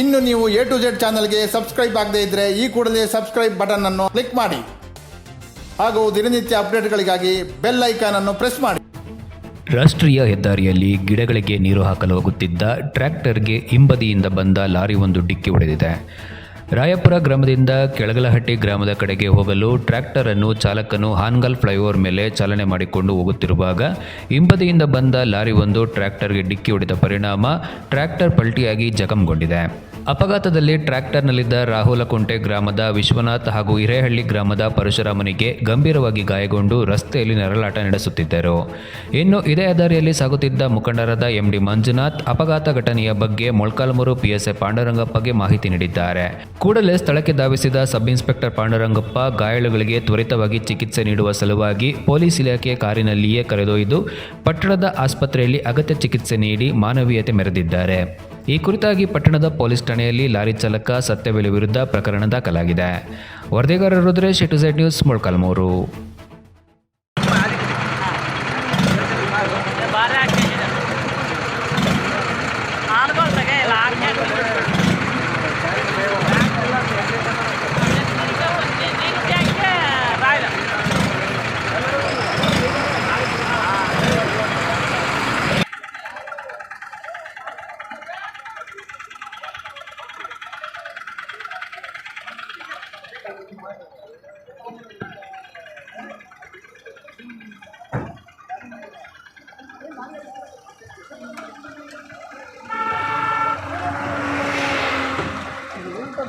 ಇನ್ನು ನೀವು A to Z ಚಾನಲ್ಗೆ ಸಬ್ಸ್ಕ್ರೈಬ್ ಆಗದೇ ಇದ್ರೆ ಈ ಕೂಡಲೇ ಸಬ್ಸ್ಕ್ರೈಬ್ ಬಟನ್ ಅನ್ನು ಕ್ಲಿಕ್ ಮಾಡಿ. ಹಾಗೂ ದಿನನಿತ್ಯ ಅಪ್ಡೇಟ್ಗಳಿಗಾಗಿ ಬೆಲ್ ಐಕಾನ್ ಅನ್ನು ಪ್ರೆಸ್ ಮಾಡಿ. ರಾಷ್ಟ್ರೀಯ ಹೆದ್ದಾರಿಯಲ್ಲಿ ಗಿಡಗಳಿಗೆ ನೀರು ಹಾಕಲು ಹೋಗುತ್ತಿದ್ದ ಟ್ರ್ಯಾಕ್ಟರ್ಗೆ ಹಿಂಬದಿಯಿಂದ ಬಂದ ಲಾರಿ ಒಂದು ಡಿಕ್ಕಿ ಹೊಡೆದಿದೆ. ರಾಯಪುರ ಗ್ರಾಮದಿಂದ ಕೆಳಗಲಹಟ್ಟಿ ಗ್ರಾಮದ ಕಡೆಗೆ ಹೋಗಲು ಟ್ರ್ಯಾಕ್ಟರ್ ಅನ್ನು ಚಾಲಕನು ಹಾನ್ಗಲ್ ಫ್ಲೈಓವರ್ ಮೇಲೆ ಚಾಲನೆ ಮಾಡಿಕೊಂಡು ಹೋಗುತ್ತಿರುವಾಗ ಹಿಂಬದಿಯಿಂದ ಬಂದ ಲಾರಿ ಒಂದು ಟ್ರ್ಯಾಕ್ಟರ್ಗೆ ಡಿಕ್ಕಿ ಹೊಡೆದ ಪರಿಣಾಮ ಟ್ರ್ಯಾಕ್ಟರ್ ಪಲ್ಟಿಯಾಗಿ ಜಖಂಗೊಂಡಿದೆ. ಅಪಘಾತದಲ್ಲಿ ಟ್ರ್ಯಾಕ್ಟರ್ನಲ್ಲಿದ್ದ ರಾಹುಲಕುಂಟೆ ಗ್ರಾಮದ ವಿಶ್ವನಾಥ್ ಹಾಗೂ ಹಿರೇಹಳ್ಳಿ ಗ್ರಾಮದ ಪರಶುರಾಮನಿಗೆ ಗಂಭೀರವಾಗಿ ಗಾಯಗೊಂಡು ರಸ್ತೆಯಲ್ಲಿ ನರಳಾಟ ನಡೆಸುತ್ತಿದ್ದರು. ಇನ್ನು ಇದೇ ದಾರಿಯಲ್ಲಿ ಸಾಗುತ್ತಿದ್ದ ಮುಖಂಡರಾದ ಎಂಡಿ ಮಂಜುನಾಥ್ ಅಪಘಾತ ಘಟನೆಯ ಬಗ್ಗೆ ಮೊಳಕಾಲ್ಮೂರು ಪಿಎಸ್ಐ ಪಾಂಡುರಂಗಪ್ಪಗೆ ಮಾಹಿತಿ ನೀಡಿದ್ದಾರೆ. ಕೂಡಲೇ ಸ್ಥಳಕ್ಕೆ ಧಾವಿಸಿದ ಸಬ್ ಇನ್ಸ್ಪೆಕ್ಟರ್ ಪಾಂಡುರಂಗಪ್ಪ ಗಾಯಾಳುಗಳಿಗೆ ತ್ವರಿತವಾಗಿ ಚಿಕಿತ್ಸೆ ನೀಡುವ ಸಲುವಾಗಿ ಪೊಲೀಸ್ ಇಲಾಖೆ ಕಾರಿನಲ್ಲಿಯೇ ಕರೆದೊಯ್ದು ಪಟ್ಟಣದ ಆಸ್ಪತ್ರೆಯಲ್ಲಿ ಅಗತ್ಯ ಚಿಕಿತ್ಸೆ ನೀಡಿ ಮಾನವೀಯತೆ ಮೆರೆದಿದ್ದಾರೆ. ಈ ಕುರಿತಾಗಿ ಪಟ್ಟಣದ ಪೊಲೀಸ್ ಠಾಣೆಯಲ್ಲಿ ಲಾರಿ ಚಾಲಕ ಸತ್ಯವೇಲು ವಿರುದ್ಧ ಪ್ರಕರಣ ದಾಖಲಾಗಿದೆ. ವರದಿಗಾರ Rudresh to Z news, Molakalmuru.